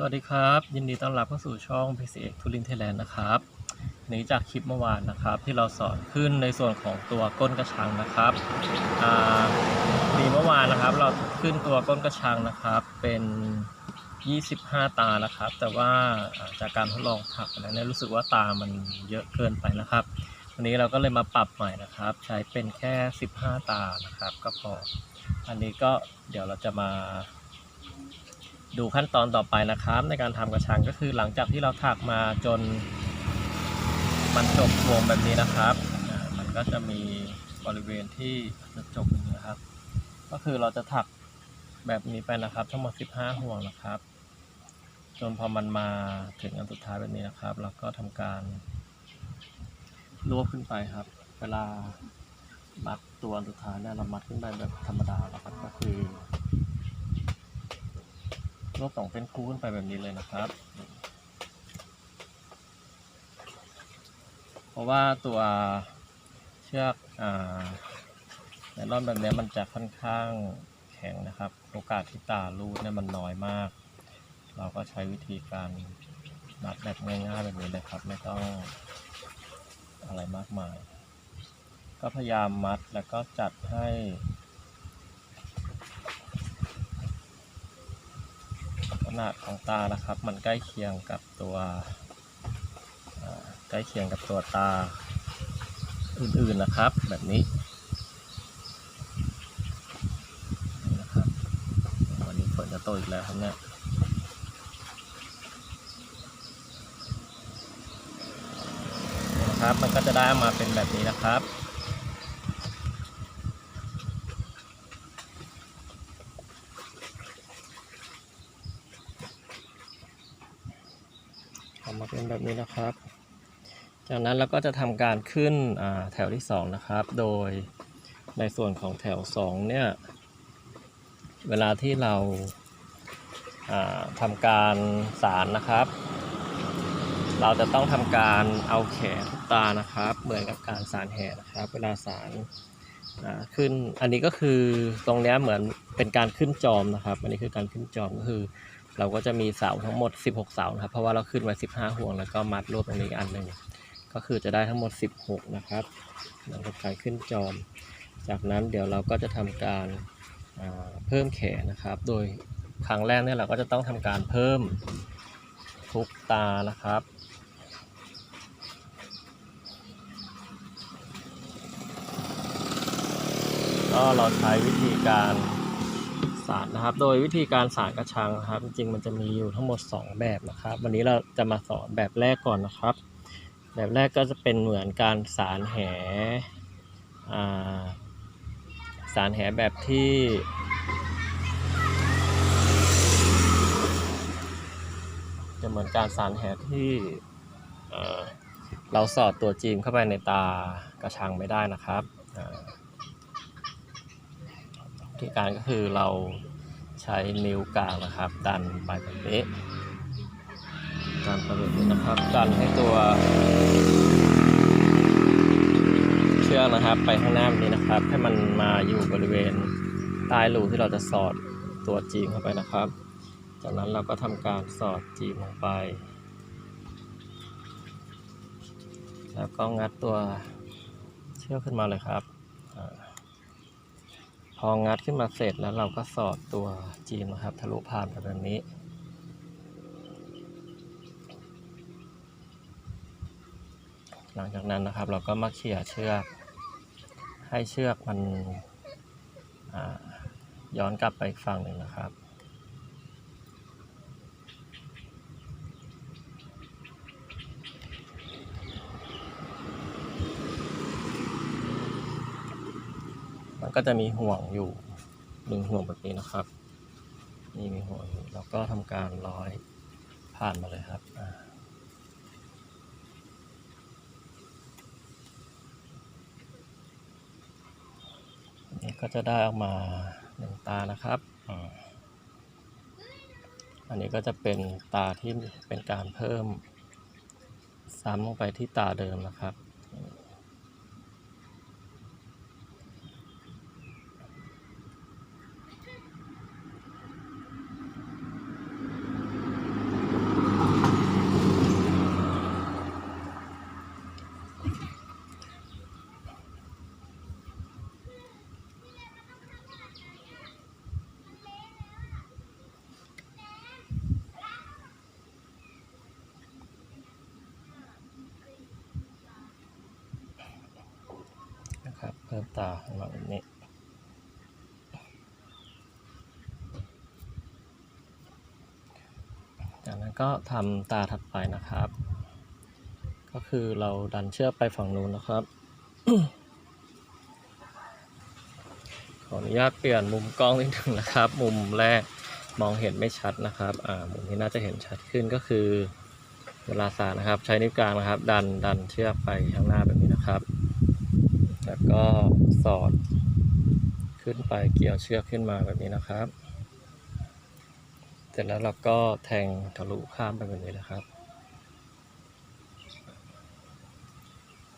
สวัสดีครับ ยินดีต้อนรับเข้าสู่ช่อง PCX ทุลินเทแลนด์นะครับนีจากคลิปเมื่อวานนะครับ ที่เราสอนขึ้นในส่วนของตัวก้นกระชังนะครับมีเมื่อวานนะครับ เราขึ้นตัวก้นกระชังนะครับ เป็น 25 ตานะครับ แต่ว่าอ่าจากการทดลองถักแล้วเนี่ยรู้สึกว่าตามันเยอะเกินไปนะครับ วันนี้เราก็เลยมาปรับใหม่นะครับ ใช้เป็นแค่ 15 ตานะครับ ก็พออันนี้ก็เดี๋ยวเราจะมา ดูขั้นตอนต่อไปนะครับ ในการทำกระชังก็คือหลังจากที่เราถักมาจน มันจบวงแบบนี้นะครับ มันก็จะมีบริเวณที่จะจบนะครับ ก็คือเราจะถักแบบนี้ไปนะครับ ทั้งหมด 15 ห่วงนะครับ จนพอมันมาถึงอันสุดท้ายแบบนี้นะครับ เราก็ทำการรวบขึ้นไปครับ เวลามัดตัวอันสุดท้ายเนี่ยเรามัดขึ้นไปแบบธรรมดาแล้วก็คือ รวบสองเส้นคู่ขึ้นไปแบบนี้เลยนะครับ เพราะว่าตัวเชือกอ่าไนลอนแบบนี้มันจะค่อนข้างแข็งนะครับ โอกาสที่ตาลูดเนี่ยมันน้อยมาก เราก็ใช้วิธีการมัดแบบง่ายๆแบบนี้เลยครับ ไม่ต้องอะไรมากมาย ก็พยายามมัดแล้วก็จัดให้ นาดของตานะครับ มันใกล้เคียงกับตัวใกล้เคียงกับตัวตาอื่นๆนะครับ แบบนี้นะครับวันนี้ฝนจะตกอีกแล้วครับเนี่ยนะครับมันก็จะได้มาเป็นแบบนี้นะครับ ออกมาเป็นแบบนี้นะครับ จากนั้นเราก็จะทำการขึ้นแถวที่ 2 นะครับ โดยในส่วนของแถว 2 เนี่ย เวลาที่เราาทำการสารนะครับ เราจะต้องทำการเอาแขนตานะครับ เหมือนกับการสารแห่นะครับ เวลาสารขึ้นอันนี้ก็คือตรงนี้เหมือนเป็นการขึ้นจอมนะครับ อันนี้คือการขึ้นจอมก็คือ เราก็จะมีเสาทั้งหมด 16 เสานะครับ เพราะว่าเราขึ้นไว้ 15 ห่วง แล้วก็มัดรวบตรงนี้อันหนึ่ง ก็คือจะได้ทั้งหมด 16 นะครับหลังจากการขึ้นจอม จากนั้นเดี๋ยวเราก็จะทำการาเพิ่มแขนนะครับ โดยครั้งแรกเนี่ยเราก็จะต้องทำการเพิ่มทุกตานะครับก็เราใช้วิธีการสารนะครับ โดยวิธีการสารกระชังนะครับ จริงมันจะมีอยู่ทั้งหมด 2 แบบนะครับ วันนี้เราจะมาสอนแบบแรกก่อนนะครับ แบบแรกก็จะเป็นเหมือนการสารแหาสารแหแบบที่จะเหมือนการสารแหที่เราสอดตัวจีมเข้าไปในตากระชังไม่ได้นะครับอ่การก็คือเราใช้นิ้วกลางนะครับ ดันไปแบบนี้ ดันไปแบบนี้นะครับดันให้ตัวเชือกนะครับ ไปข้างหน้าแบบนี้นะครับ ให้มันมาอยู่บริเวณใต้รูที่เราจะสอดตัวจีมเข้าไปนะครับ จากนั้นเราก็ทำการสอดจีมลงไป แล้วก็งัดตัวเชือกขึ้นมาเลยครับพองัดขึ้นมาเสร็จแล้วเราก็สอดตัวจีนนะครับ ทะลุผ่านแบบนี้ หลังจากนั้นนะครับ เราก็มาเขี่ยเชือก ให้เชือกมันย้อนกลับไปอีกฝั่งหนึ่งนะครับมันก็จะมีห่วงอยู่หนึ่งห่วงแบบนี้นะครับ นี่มีห่วงอยู่เราก็ทำการร้อยผ่านมาเลยครับอ่านี่ ก็จะได้ออกมาหนึ่งตานะครับอันนี้ก็จะเป็นตาที่เป็นการเพิ่มซ้ำลงไปที่ตาเดิมนะครับ พิ่มตาขึ้นมาแบบนี้จากนั้นก็ทำตาถัดไปนะครับ ก็คือเราดันเชือกไปฝั่งนู้นนะครับ ขออนุญาตเปลี่ยนมุมกล้องนิดนึงนะครับ มุมแรกมองเห็นไม่ชัดนะครับ อ่า มุมที่น่าจะเห็นชัดขึ้นก็คือ เวลาสานนะครับ ใช้นิ้วกลางนะครับ ดันดันเชือกไปข้างหน้าแบบนี้นะครับ ก็สอดขึ้นไปเกี่ยวเชือกขึ้นมาแบบนี้นะครับ เสร็จแล้วเราก็แทงทะลุข้ามไปแบบนี้นะครับ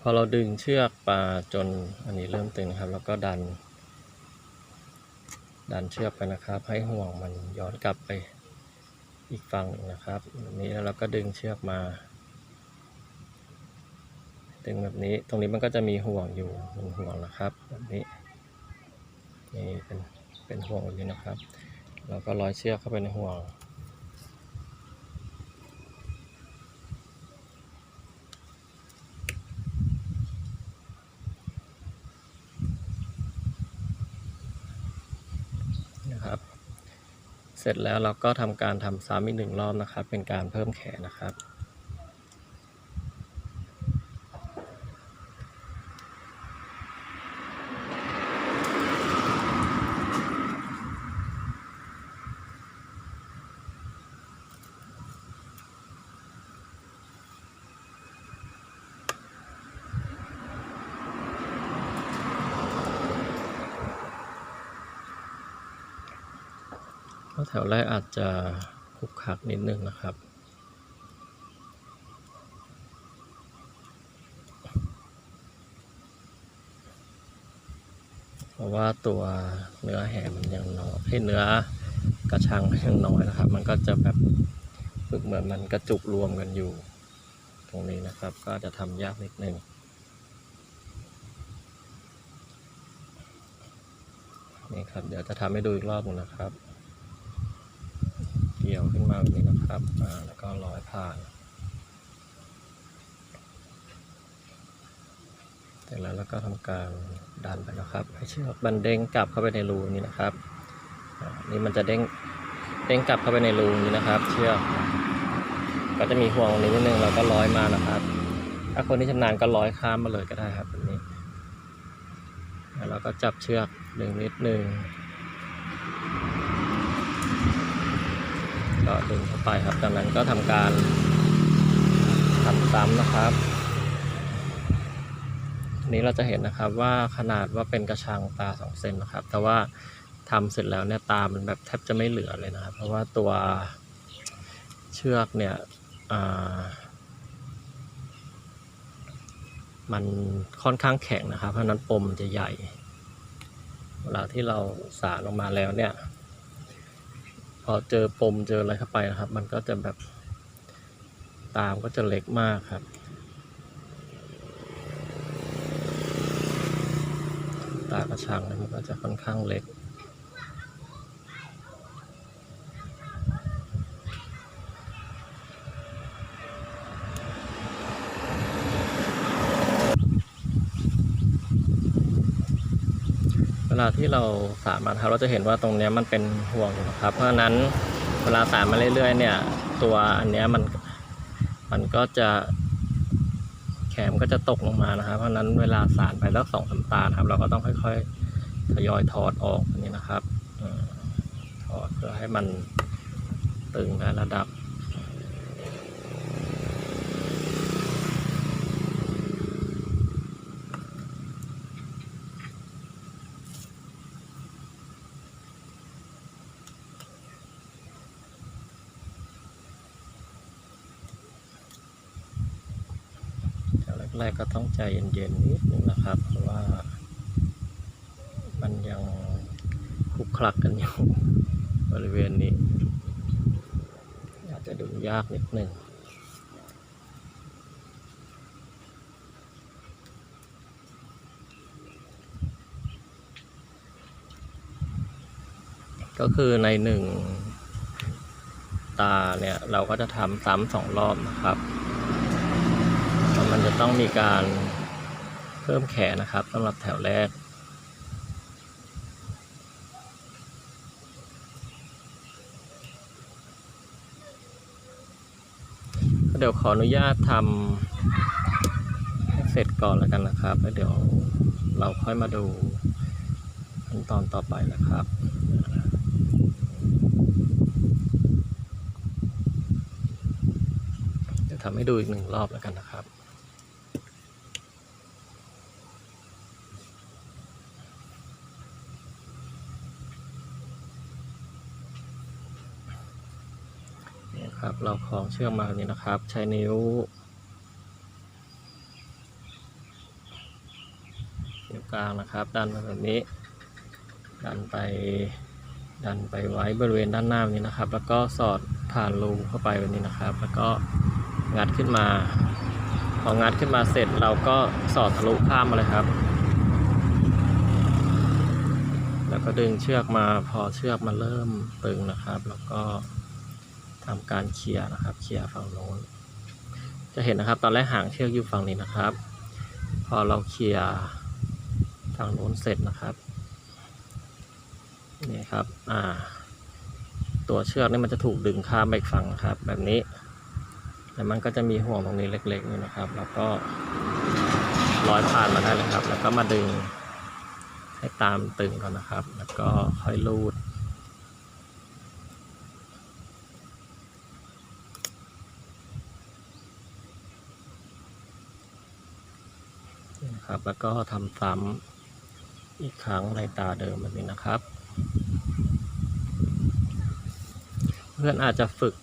พอเราดึงเชือกมาจนอันนี้เริ่มตึงนะครับ แล้วก็ดัน ดันเชือกไปนะครับ ให้ห่วงมันย้อนกลับไปอีกฝั่งหนึ่งนะครับแบบนี้แล้วเราก็ดึงเชือกมา ดึงแบบนี้ตรงนี้มันก็จะมีห่วงอยู่หนึ่งห่วงนะครับแบบนี้นี่เป็นเป็นห่วงแบบนี้นะครับ เราก็ร้อยเชือกเข้าไปในห่วง นะครับ เสร็จแล้วเราก็ทำการทำซ้ำอีกหนึ่งรอบนะครับ เป็นการเพิ่มแขนนะครับ แถวแรกอาจจะคุกคักนิดนึงนะครับ เพราะว่าตัวเนื้อแหมันยังน้อยให้เนื้อกระชังยังน้อยนะครับ มันก็จะแบบฝึกเหมือนมันกระจุกรวมกันอยู่ ตรงนี้นะครับ ก็จะทำยากนิดนึงนี่ครับ เดี๋ยวจะทำให้ดูอีกรอบหนึงนะครับ กี่ยวขึ้นมาแบบนี้นะครับแล้วก็ร้อยผ่านเสร็จแล้วเราก็ทำการดันไปนะครับ ให้เชือกมันเด้งกลับเข้าไปในรูนี้นะครับนี่มันจะเด้งเด้งกลับเข้าไปในรูนี้นะครับ เชือกก็จะมีห่วงตรงนี้นิดนึงเราก็ร้อยมานะครับ ถ้าคนที่ชำนาญก็ร้อยข้ามมาเลยก็ได้ครับแบบนี้แล้วเราก็จับเชือกดึงนิดนึง ก็ดึงเข้าไปครับ จากนั้นก็ทำการทำซ้ำนะครับนี้เราจะเห็นนะครับว่าขนาดว่าเป็นกระชังตาสองเซนนะครับ แต่ว่าทำเสร็จแล้วเนี่ยตามันแบบแทบจะไม่เหลือเลยนะครับ เพราะว่าตัวเชือกเนี่ยมันค่อนข้างแข็งนะครับ เพราะนั้นปมมันจะใหญ่ เวลาที่เราสาลงมาแล้วเนี่ย อเจอปมเจออะไรเข้าไปนะครับ มันก็จะแบบตามก็จะเล็กมากครับ ตากระชังเนี่ยมันก็จะค่อนข้างเล็ก ลาที่เราสารมันครับเราจะเห็นว่าตรงนี้มันเป็นห่วงอยู่นะครับ เพราะฉะนั้นเวลาสารมาเรื่อยๆ เนี่ย ตัวอันนี้มันมันก็จะแขมก็จะตกลงมานะครับ เพราะนั้นเวลาสารไปแล้วสองสามตาครับ เราก็ต้องค่อยๆทยอยถอดออกอย่างนี้นะครับถอดเพื่อให้มันตึงในระดับ แรกก็ต้องใจเย็นๆนิดนึงนะครับ เพราะว่า มันยังคลุกคลักกันอยู่บริเวณนี้ อาจจะดูยากนิดนึงก็คือในหนึ่งตาเนี่ย เราก็จะทำซ้ำสองรอบนะครับ มันจะต้องมีการเพิ่มแขนนะครับสำหรับแถวแรก เดี๋ยวขออนุญาตทำเสร็จก่อนแล้วกันนะครับ แล้วเดี๋ยวเราค่อยมาดูขั้นตอนต่อไปนะครับทำให้ดูอีกหนึ่งรอบแล้วกันนะครับ ครับเราคล้องเชือกมาแบบนี้นะครับ ใช้นิ้วนิ้วกลางนะครับ ดันมาแบบนี้ ดันไป ดันไปไว้บริเวณด้านหน้าแบบนี้นะครับ แล้วก็สอดผ่านรูเข้าไปแบบนี้นะครับ แล้วก็งัดขึ้นมา พองัดขึ้นมาเสร็จเราก็สอดทะลุข้ามมาเลยครับ แล้วก็ดึงเชือกมา พอเชือกมันเริ่มตึงนะครับ แล้วก็ ทำการเคลียร์นะครับเคลียร์ฝั่งโน้น จะเห็นนะครับ ตอนแรกหางเชือกอยู่ฝั่งนี้นะครับ พอเราเคลียร์ฝั่งโน้นเสร็จนะครับนี่ครับอ่าตัวเชือกนี่มันจะถูกดึงข้ามไปอีกฝั่งนะครับ แบบนี้แล้วมันก็จะมีห่วงตรงนี้เล็กๆนี่นะครับ แล้วก็ร้อยผ่านมาได้เลยครับ แล้วก็มาดึงให้ตามตึงก่อนนะครับ แล้วก็ค่อยลูด นี่นะครับ แล้วก็ทำซ้ำอีกครั้งในตาเดิมแบบนี้นะครับ เพื่อนอาจจะฝึก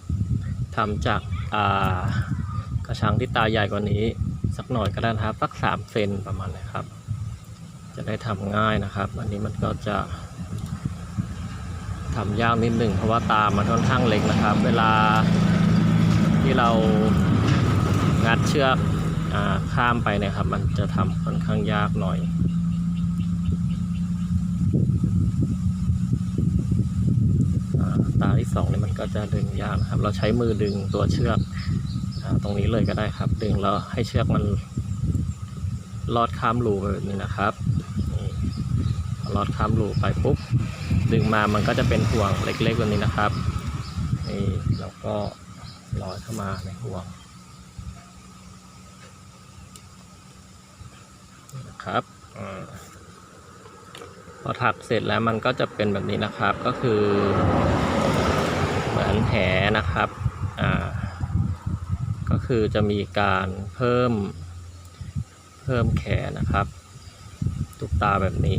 ทำจากอ่ากระชังที่ตาใหญ่กว่านี้ สักหน่อยก็ได้นะครับสักสามเซนประมาณนี้ครับ จะได้ทำง่ายนะครับ อันนี้มันก็จะทำยากนิดหนึ่งเพราะว่าตามันค่อนข้างเล็กนะครับ เวลาที่เรางัดเชือก ข้ามไปเนะครับ มันจะทำค่อนข้างยากหน่อยอตาที่สองนี่มันก็จะดึงยากนะครับ เราใช้มือดึงตัวเชือกอตรงนี้เลยก็ได้ครับ ดึงแล้วให้เชือกมันลอดข้ามรูแบบนี้นะครับลอดข้ามรูไปปุ๊บดึงมามันก็จะเป็นห่วงเล็กๆแบบนี้นะครับนี่แล้วก็ลอยเข้ามาในห่วง นี่นะครับอาพอถักเสร็จแล้วมันก็จะเป็นแบบนี้นะครับ ก็คือ เหมือนแหนะครับอ่าก็คือจะมีการเพิ่มเพิ่มแขนนะครับตุกตาแบบนี้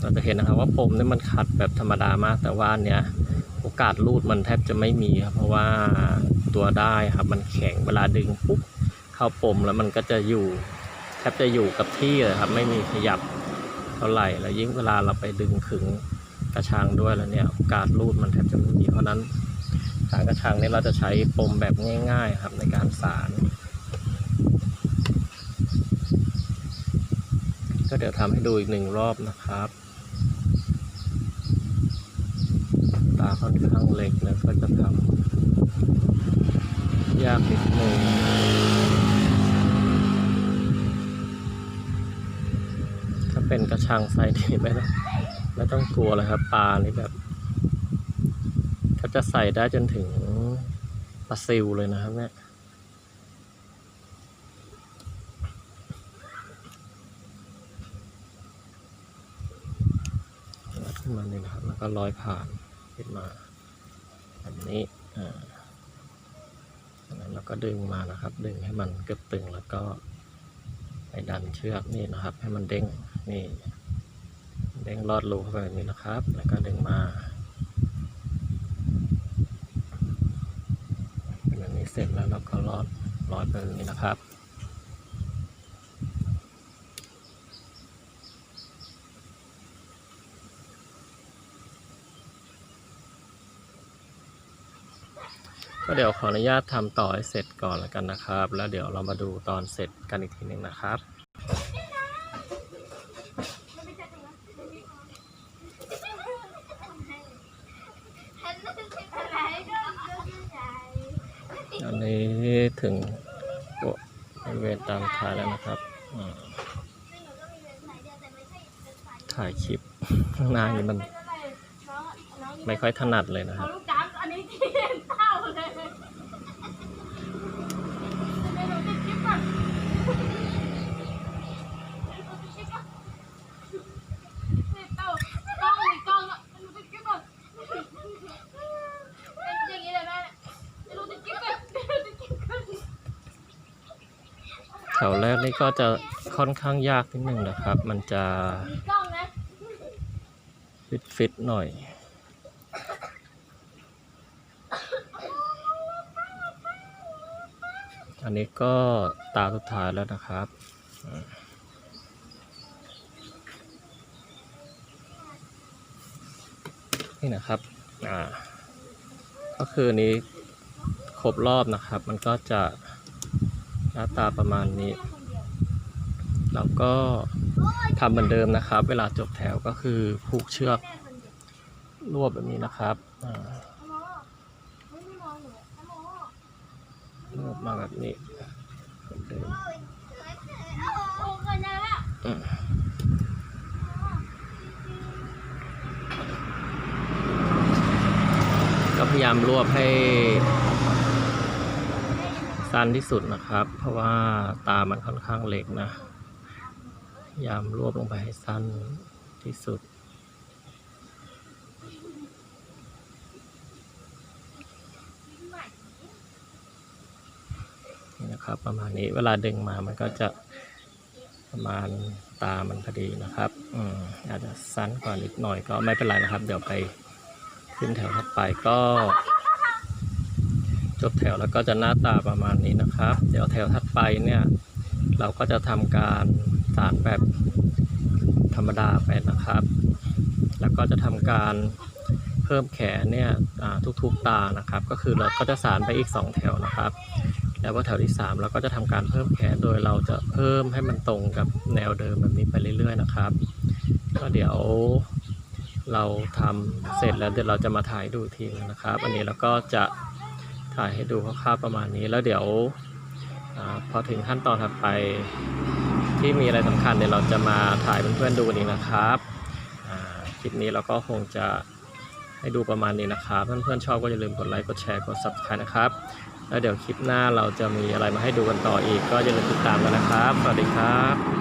เราจะเห็นนะครับว่าปมเนี่ยมันขัดแบบธรรมดามาก แต่ว่าอันเนี้ยโอกาสรูดมันแทบจะไม่มีครับ เพราะว่าตัวได้ครับมันแข็งเวลาดึงปุ๊บเข้าปมแล้วมันก็จะอยู่ แทบจะอยู่กับที่เลยครับ ไม่มีขยับเท่าไหร่ แล้วยิ่งเวลาเราไปดึงขึงกระชังด้วยแล้วเนี่ยโอกาสรูดมันแทบจะไม่มีเพราะนั้นสารกระชังเนี่ยเราจะใช้ปมแบบง่าย ๆ ครับในการสารก็เดี๋ยวทำให้ดูอีกหนึ่งรอบนะครับตาค่อนข้างเล็กแล้วก็จะทำยากนิดนึง ถ้า เป็นกระชังไซส์นี้ไม่ต้องไม่ต้องกลัวเลยครับ ปลานี่แบบถ้าจะใส่ได้จนถึงปลาซิลเลยนะครับเนี่ยขึ้นมานี่นะครับ แล้วก็ร้อยผ่านขึ้นมาแบบนี้อ่าจากนั้นเราก็ดึงมานะครับ ดึงให้มันเกือบตึงแล้วก็ไปดันเชือกนี่นะครับ ให้มันเด้ง นี่เด้งลอดรูเข้าไปแบบนี้นะครับ แล้วก็ดึงมาเป็นแบบนี้เสร็จแล้วเราก็ลอดลอดไปแบบนี้นะครับก็เดี๋ยวขออนุญาตทำต่อให้เสร็จก่อนแล้วกันนะครับ แล้วเดี๋ยวเรามาดูตอนเสร็จกันอีกทีหนึ่งนะครับ นี้ถึงบริเวณตามท้ายแล้วนะครับ ถ่ายคลิปข้างหน้านี้มัน ไม่ค่อยถนัดเลยนะครับ ก็จะค่อนข้างยากนิดหนึ่งนะครับ มันจะฟิตฟิตๆหน่อย อันนี้ก็ตาสุดท้ายแล้วนะครับนี่นะครับ อ่า ก็คืออนี้ครบรอบนะครับ มันก็จะหน้าตาประมาณนี้ แล้วก็ทำเหมือนเดิมนะครับ เวลาจบแถวก็คือผูกเชือกแม่คนเดียวรวบแบบนี้นะครับรวบมาแบบนี้เหมือนเดิมก็พยายามรวบให้สั้นที่สุดนะครับ เพราะว่าตามันค่อนข้างเล็กนะ ยายามรวบลงไปให้สั้นที่สุด นี่นะครับประมาณนี้เวลาดึงมามันก็จะประมาณตามันพอดีนะครับอืมอาจจะสั้นกว่านิดหน่อยก็ไม่เป็นไรนะครับ เดี๋ยวไปขึ้นแถวถัดไปก็ จบแถวแล้วก็จะหน้าตาประมาณนี้นะครับ เดี๋ยวแถวถัดไปเนี่ย เราก็จะทำการ สานแบบธรรมดาไปนะครับ แล้วก็จะทำการเพิ่มแขนเนี่ยทุกๆตานะครับ ก็คือเราก็จะสานไปอีก 2 แถวนะครับ แล้วก็แถวที่ 3 เราก็จะทำการเพิ่มแขนโดยเราจะเพิ่มให้มันตรงกับแนวเดิมแบบนี้ไปเรื่อย ๆ นะครับก็เดี๋ยวเราทำเสร็จแล้วเดี๋ยวเราจะมาถ่ายดูทีนะครับ อันนี้เราก็จะถ่ายให้ดูคร่าวๆประมาณนี้แล้วเดี๋ยวอพอถึงขั้นตอนถัดไป ที่มีอะไรสำคัญเดี๋ยวเราจะมาถ่ายเพื่อนๆดูนี่นะครับคลิปนี้เราก็คงจะให้ดูประมาณนี้นะครับ เพื่อนๆชอบก็อย่าลืมกดไลค์กดแชร์กด subscribe นะครับ แล้วเดี๋ยวคลิปหน้าเราจะมีอะไรมาให้ดูกันต่ออีก ก็อย่าลืมติดตามกันนะครับ สวัสดีครับ